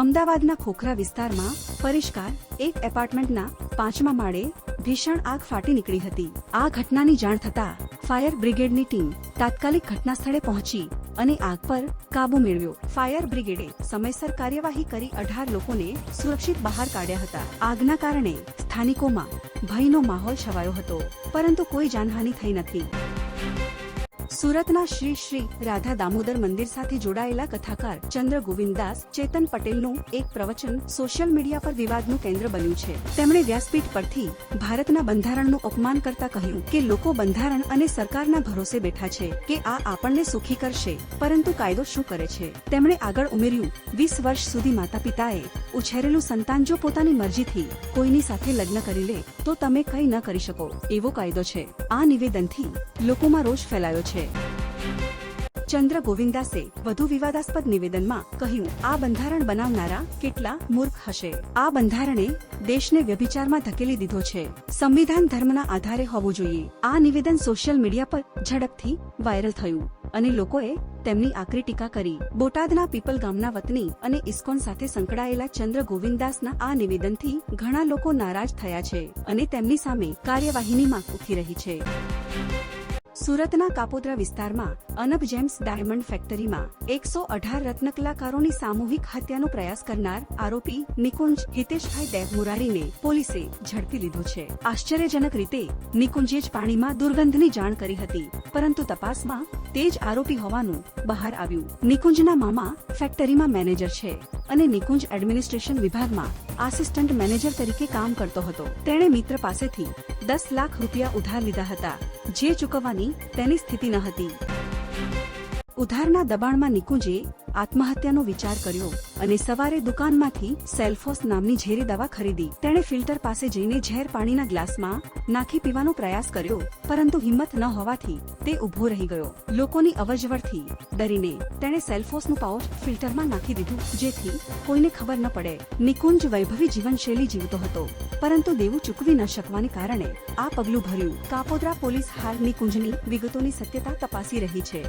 અમદાવાદના ખોખરા વિસ્તારમાં પરિષ્કાર, એક એપાર્ટમેન્ટના પાંચમા માળે ભીષણ આગ ફાટી નીકળી હતી. આ ઘટનાની જાણ થતા ફાયર બ્રિગેડની ટીમ તાત્કાલિક ઘટના સ્થળે પહોંચી અને આગ પર કાબુ મેળવ્યો. ફાયર બ્રિગેડે સમયસર કાર્યવાહી કરી અઢાર લોકોને સુરક્ષિત બહાર કાઢ્યા હતા. આગના કારણે સ્થાનિકોમાં ભયનો માહોલ છવાયો હતો, પરંતુ કોઈ જાનહાનિ થઈ નથી. સુરતના શ્રી શ્રી રાધા દામોદર મંદિર સાથે જોડાયેલા કથાકાર ચંદ્ર ગોવિંદદાસ ચેતન પટેલનું એક પ્રવચન સોશિયલ મીડિયા પર વિવાદનું કેન્દ્ર બન્યું છે. તેમણે વ્યાસપીઠ પરથી ભારતના બંધારણનું અપમાન કરતા કહ્યું કે લોકો બંધારણ અને સરકારના ભરોસે બેઠા છે કે આ આપણને સુખી કરશે, પરંતુ કાયદો શું કરે છે? તેમણે આગળ ઉમેર્યું, વીસ વર્ષ સુધી માતા પિતાએ ઉછેરેલું સંતાન જો પોતાની મરજીથી કોઈની સાથે લગ્ન કરી લે, તો તમે કંઈ ન કરી શકો. એવો કાયદો છે. આ નિવેદનથી લોકોમાં રોષ ફેલાયો છે. ચંદ્ર ગોવિંદાસે વધુ વિવાદાસ્પદ નિવેદનમાં કહ્યું, આ બંધારણ બનાવનારા કેટલા મૂર્ખ હશે? આ બંધારણે દેશને વ્યભિચારમાં ધકેલી દીધો છે. સંવિધાન ધર્મના આધારે હોવું જોઈએ. આ નિવેદન સોશિયલ મીડિયા પર ઝડપથી વાયરલ થયું અને લોકોએ તેમની આકરી ટીકા કરી. બોટાદના પીપલ ગામના વતની અને ઇસ્કોન સાથે સંકળાયેલા ચંદ્ર ગોવિંદાસના આ નિવેદનથી ઘણા લોકો નારાજ થયા છે અને તેમની સામે કાર્યવાહીની માંગ ઉઠી રહી છે. સુરતના કાપોદ્રા વિસ્તારમાં અનબ જેમ્સ ડાયમંડ ફેક્ટરીમાં એકસો અઢાર રત્ન કલાકારોની સામૂહિક હત્યાનો પ્રયાસ કરનાર આરોપી નિકુંજ હિતેશભાઈ દેવ મુરારીને પોલીસે ઝડપી લીધો છે. આશ્ચર્યજનક રીતે, નિકુંજે જ પાણીમાં દુર્ગંધની જાણ કરી હતી, પરંતુ તપાસમાં તે જ આરોપી હોવાનું બહાર આવ્યું. નિકુંજના મામા ફેક્ટરીમાં મેનેજર છે અને નિકુંજ એડમિનિસ્ટ્રેશન વિભાગમાં આસિસ્ટન્ટ મેનેજર તરીકે કામ કરતો હતો. તેણે મિત્ર પાસેથી દસ લાખ રૂપિયા ઉધાર લીધા હતા. જે ચૂકવવાની તેની સ્થિતિ ન હતી. ઉધારના દબાણમાં નિકુંજે આત્મહત્યાનો વિચાર કર્યો અને સવારે દુકાનમાંથી સેલ્ફોસ નામની ઝેરી દવા ખરીદી. તેણે ફિલ્ટર પાસે જઈને ઝેર પાણીના ગ્લાસમાં નાખી પીવાનો પ્રયાસ કર્યો, પરંતુ હિંમત ન હોવાથી તે ઊભો રહી ગયો. લોકોની અવજવરથી ડરીને તેણે સેલ્ફોસનું પાઉચ ફિલ્ટરમાં નાખી દીધું, જેથી કોઈને ખબર ન પડે. નિકુંજ વૈભવી જીવનશૈલી જીવતો હતો, પરંતુ દેવું ચૂકવી ન શકવાને કારણે આ પગલું ભર્યું. કાપોદ્રા પોલીસ હાલ નિકુંજની વિગતોની સત્યતા તપાસી રહી છે.